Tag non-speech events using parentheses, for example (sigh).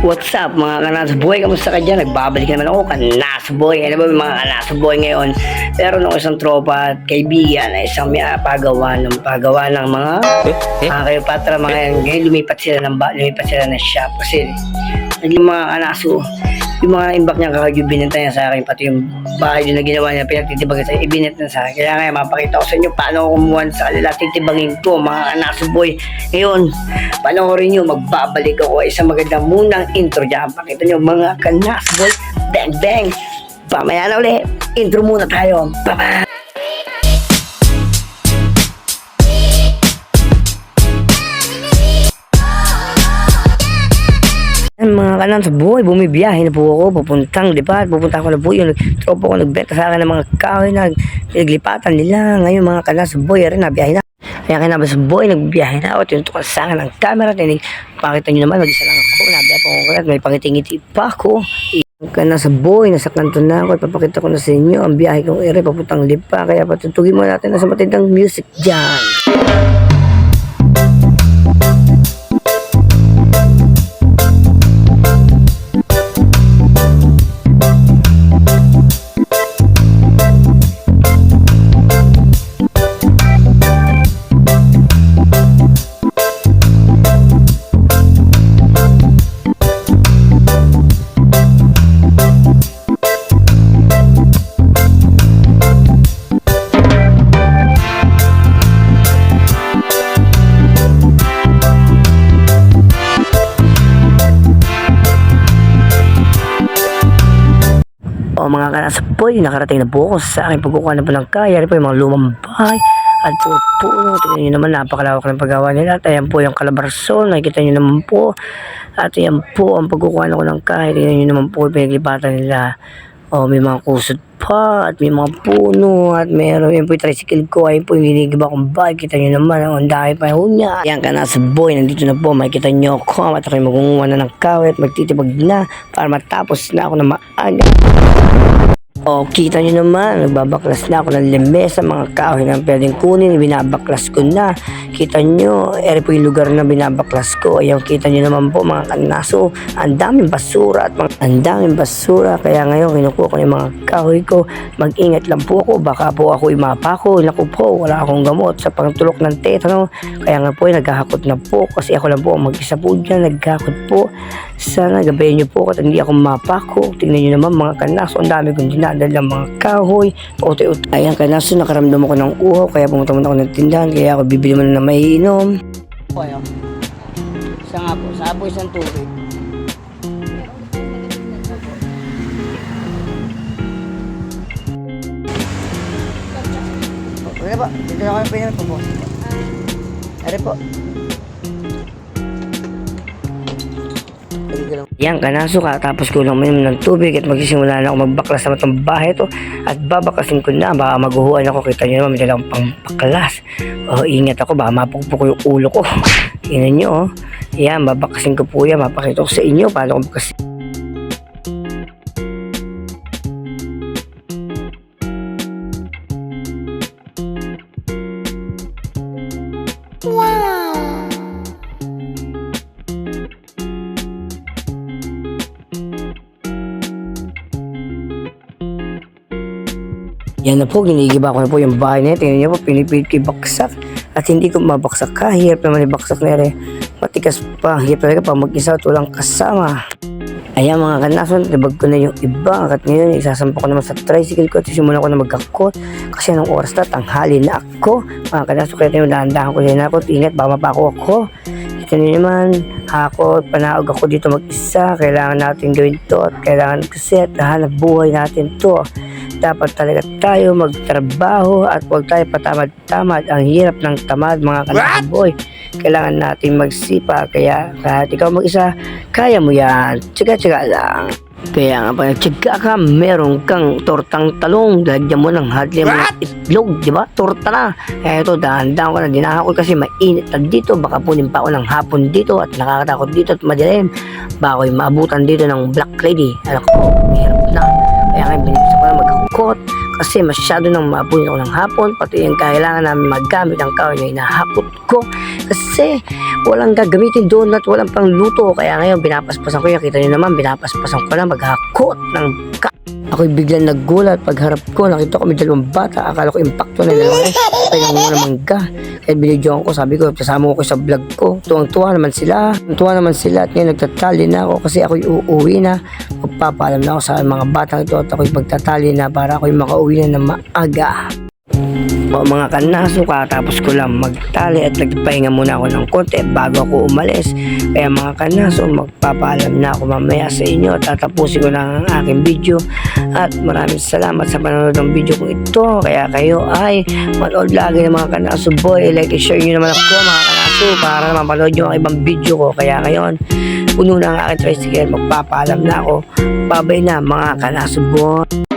What's up mga kanas boy? Kamusta ka dyan? Nagbabalik na naman ako kanas boy. Ano ba mga kanas boy ngayon? Pero nung isang tropa at kaibigan ay isang may pagawa ng pagawa ng mga mga kayo patra mga yan. Ngayon lumipat sila ng lumipat sila ng shop kasi naging mga kanaso yung mga imbak niya kakagyo binenta niya sa akin pati yung bahay din na ginawa niya pinagtitibagin sa ibinit na sa akin. Kaya kaya mapakita ko sa inyo paano ako kumuha sa kanila titibagin ko mga kanaso boy ngayon panoorin nyo magbabalik ako isang magandang munang intro dyan. Pakita nyo mga kanas boy bang bang! Pamaya na ulit. Intro muna tayo. Bye bye Mga kanan sa buhay, bumibiyahe na po ako, papuntang lipat, pupunta ako na po yun, tropa ko nagbenta sa akin ng mga kahoy na naglipatan nila, ngayon mga kanan sa buhay, rin nabiyahe na. Kaya kaya sa buhay, nagbiyahe na ako, tinutukan sa akin ng camera, tinig, pakita nyo naman, mag-isa lang ako, nabiyahe ako, at may pangitingiti pa ako. Ka na sa buhay, nasa kanto na ako, at papakita ko na sa inyo, ang biyahe kong ere, papuntang lipa, kaya patutugin mo natin na sa matindang music dyan. Mga kanasapoy, nakarating na po ako sa aking pagkukuha ng kaya. Yan po yung mga lumang bahay at po puno. Tingnan nyo naman, napakalawak ng paggawa nila. At ayan po yung kalabarsol, nakikita nyo naman po. At ayan po ang pagkukuha ko ng kaya. Tingnan nyo naman po yung pinaglipatan nila. O may mga kusot pa at may mga puno at meron yun po yung tricycle ko ayun po yung ginigiba kong bike kita nyo naman ang dami pa yun niya yan ka na sa boy nandito na po makikita nyo ako at ako'y magunguha na ng kawit magtitibag na para matapos na ako na maaga o, kita nyo naman, nagbabaklas na ako ng lemesa, mga kahoy na pwedeng kunin, binabaklas ko na. Kita nyo, ere po yung lugar na binabaklas ko. Ayaw, kita nyo naman po mga kanaso, ang daming basura at mga, ang daming basura. Kaya ngayon, kinukuha ko yung mga kahoy ko. Mag-ingat lang po ako, baka po ako imapako. Naku po, wala akong gamot sa pangtulok ng tetano. Kaya nga po, naghahakot na po kasi ako lang po ang mag-isa po dyan, naghahakot po. Sana gabayan nyo po at hindi ako mapako. Tingnan nyo naman mga kanaso, ang dami kong dinadal ng mga kahoy, pauti-uti. Ayan kanaso, nakaramdam ako ng uhaw, kaya pumunta muna ako ng tindahan, kaya ako bibili muna ng maiinom. Ayo. Isa nga po, sa po isang tubig. Pwede ba? Dito na kami pinag po po. Are po. Yan, kanaso ka, tapos ko lang uminom ng tubig at magsisimula na ako magbaklas sa matang bahay to at babakasin ko na, baka maguhuan ako, kita nyo naman, may dalang pang baklas. Oh, ingat ako, baka mapukpo ko yung ulo ko. (laughs) Tingnan nyo, oh. Yan, babakasin ko po yan, mapakita ko sa inyo, paano ko bakasin. Yan na po, ginigiba ko na po yung bahay na. Tingnan niyo po, pinipilit ko ibaksak. At hindi ko mabaksak ka. Hirap naman ibaksak na rin. Matikas pa. Hirap talaga pag mag-isa at walang kasama. Ayan mga kanason, nabag ko na yung iba. At ngayon, isasampa ko naman sa tricycle ko. At simulan ko na magkakot. Kasi anong oras na, tanghali na ako. Mga kanason, kaya tayo dahan-dahan ko din ako. At ingat, baka mapako ako. Kita niyo naman, ako, panaog ako dito mag-isa. Kailangan natin gawin to. At kailangan kasi at hanap buhay natin to dapat talaga tayo magtrabaho at huwag tayo patamad-tamad. Ang hirap ng tamad mga kanaboy. Kailangan natin magsipa. Kaya kahit ikaw mag-isa, kaya mo yan. Tsaga-tsaga lang. Kaya nga pag nagtsaga ka, meron kang tortang talong. Lagyan mo ng hadli mo ng itlog, di ba? Torta na. Kaya ito, dahan-dahan ko na dinahakot kasi mainit na dito. Baka punin pa ako ng hapon dito at nakakatakot dito at madilim. Baka ako'y maabutan dito ng black lady. Alam ko, hirap na. Kaya nga, na magkakot. kasi masyado nang mapunit ako ng hapon. Pati yung kailangan namin magamit ang kahoy na hinahakot ko. Kasi walang gagamitin doon at walang pang luto kaya ngayon binapaspasan ko. Yan kita nyo naman binapaspasan ko na maghakot ng ka Ako'y biglang naggulat pagharap ko. Nakita ko may dalawang bata. Akala ko impacto na dalawa. Kaya nga ng mangga. Kaya binidyoan ko. Sabi ko, kasama ko sa vlog ko. Tuwang-tuwa naman sila. Tuwang naman sila. At ngayon nagtatali na ako kasi ako'y uuwi na. Magpapaalam na ako sa mga batang ito. At ako'y pagtatali na para ako'y makauwi na ng maaga. O mga kanaso, katapos ko lang magtali at nagpahinga muna ako ng konti bago ako umalis. Kaya mga kanaso, magpapaalam na ako mamaya sa inyo. Tatapusin ko na ang aking video. At maraming salamat sa panonood ng video ko ito. Kaya kayo ay manood lagi ng mga kanaso boy. Like and share nyo naman ako mga kanaso para mapanood nyo ang ibang video ko. Kaya ngayon, puno na ang aking tricycle. Magpapaalam na ako. Babay na mga kanaso boy.